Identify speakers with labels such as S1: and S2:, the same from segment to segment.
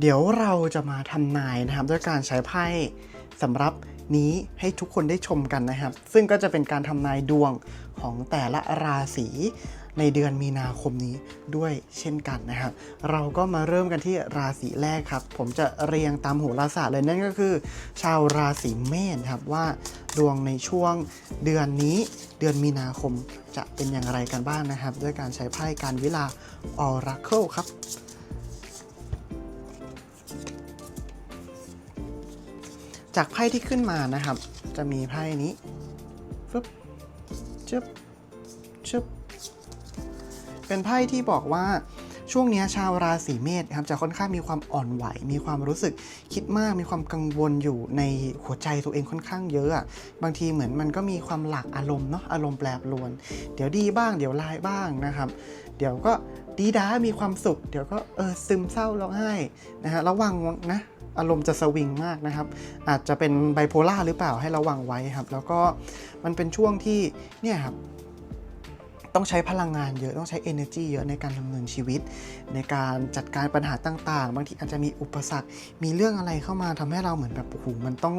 S1: เดี๋ยวเราจะมาทำนายนะครับ ด้วยการใช้ไพ่สำหรับนี้ให้ทุกคนได้ชมกันนะครับ ซึ่งก็จะเป็นการทำนายดวงของแต่ละราศีในเดือนมีนาคมนี้ด้วยเช่นกันนะครับ เราก็มาเริ่มกันที่ราศีแรกครับ ผมจะเรียงตามโหราศาสตร์เลยนั่นก็คือ ชาวราศีเมษครับว่าดวงในช่วงเดือนนี้เดือนมีนาคมจะเป็นอย่างไรกันบ้างนะครับ ด้วยการใช้ไพ่การวิลาออราเคิลครับ จากไพ่ที่ขึ้นมานะครับ จะมีไพ่นี้ฟึบชึบชึบเป็นไพ่ที่บอกว่าช่วงนี้ชาวราศีเมษครับจะค่อนข้างมีความอ่อนไหว มีความรู้สึกคิดมากมีความกังวลอยู่ในหัวใจตัวเองค่อนข้างเยอะบางทีเหมือนมันก็มีความหลากอารมณ์เนาะอารมณ์แปรปรวน เดี๋ยวดีบ้าง เดี๋ยวร้ายบ้างนะครับ เดี๋ยวก็ดีด้ามีความสุข เดี๋ยวก็เออซึมเศร้าร้องไห้นะฮะระวังนะ อารมณ์จะสวิงมากนะครับ อาจจะเป็นไบโพล่าหรือเปล่าให้ระวังไว้ครับ แล้วก็มันเป็นช่วงที่เนี่ยครับต้องใช้พลังงานเยอะต้องใช้ energy เยอะในการดำเนินชีวิต ในการจัดการปัญหาต่าง ๆ บางทีอาจจะมีอุปสรรค มีเรื่องอะไรเข้ามาทำให้เราเหมือนแบบโอ้โหมันต้อง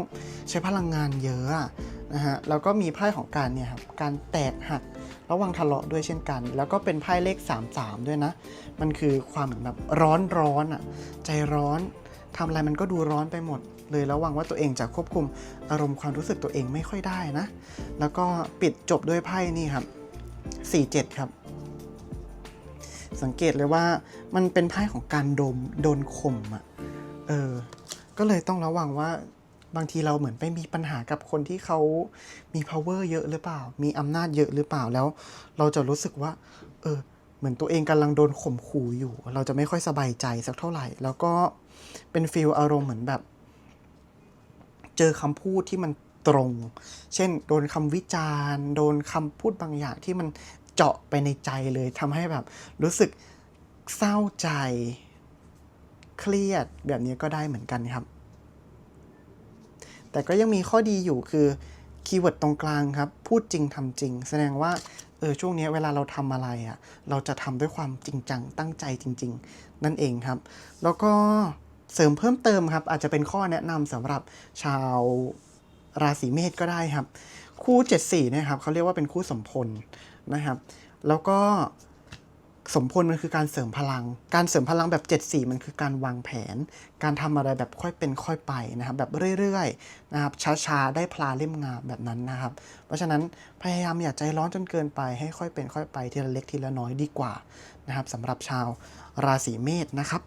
S1: ใช้พลังงานเยอะนะฮะแล้วก็มีไพ่ของการเนี่ยครับการแตกหักระวังทะเลาะด้วยเช่นกัน แล้วก็เป็นไพ่เลข 3-3 ด้วยนะ มันคือความเหมือนแบบร้อนร้อนๆอะใจร้อน ทำอะไรมันก็ดูร้อนไปหมด เลยระวังว่าตัวเองจะควบคุมอารมณ์ความรู้สึกตัวเองไม่ค่อยได้นะ แล้วก็ปิดจบด้วยไพ่นี่ครับ 47 ครับ สังเกตเลยว่ามันเป็นไพ่ของการดมโดนข่มอะเออ ก็เลยต้องระวังว่าบางทีเราเหมือนไปมีปัญหากับคนที่เขามี power เยอะหรือเปล่า มีอำนาจเยอะหรือเปล่าแล้ว เราจะรู้สึกว่า เออ เหมือนตัวเองกำลังโดนข่มขู่อยู่ เราจะไม่ค่อยสบายใจสักเท่าไหร่ แล้วก็เป็นฟีลอารมณ์เหมือนแบบ เจอคำพูดที่มันตรง เช่น โดนคำวิจารณ์ โดนคำพูดบางอย่างที่มันเจาะไปในใจเลยทำให้แบบ รู้สึกเศร้าใจ เครียดแบบนี้ก็ได้เหมือนกันครับ แต่ก็ยังมีข้อดีอยู่คือคีย์เวิร์ดตรงกลางครับ พูดจริงทำจริง แสดงว่า เออช่วงนี้เวลาเราทำอะไรอะ่ะเราจะทำด้วยความจริงจังตั้งใจจริง ๆ นั่นเองครับ แล้วก็เสริมเพิ่มเติมครับ อาจจะเป็นข้อแนะนำสำหรับชาวราศีเมษก็ได้ครับ คู่ 74เนี่ยครับเขาเรียกว่าเป็นคู่สมพลนะครับ แล้วก็ สมพลมันคือการเสริมพลัง การเสริมพลังแบบ 74 มันคือการวางแผน การทำอะไรแบบค่อยเป็นค่อยไปนะครับ แบบเรื่อยๆนะครับ ช้าๆ ได้พลาเล่มงามแบบนั้นนะครับ เพราะฉะนั้นพยายามอย่าใจร้อนจนเกินไป ให้ค่อยเป็นค่อยไปทีละเล็กทีละน้อยดีกว่านะครับสำหรับชาวราศีเมษนะครับ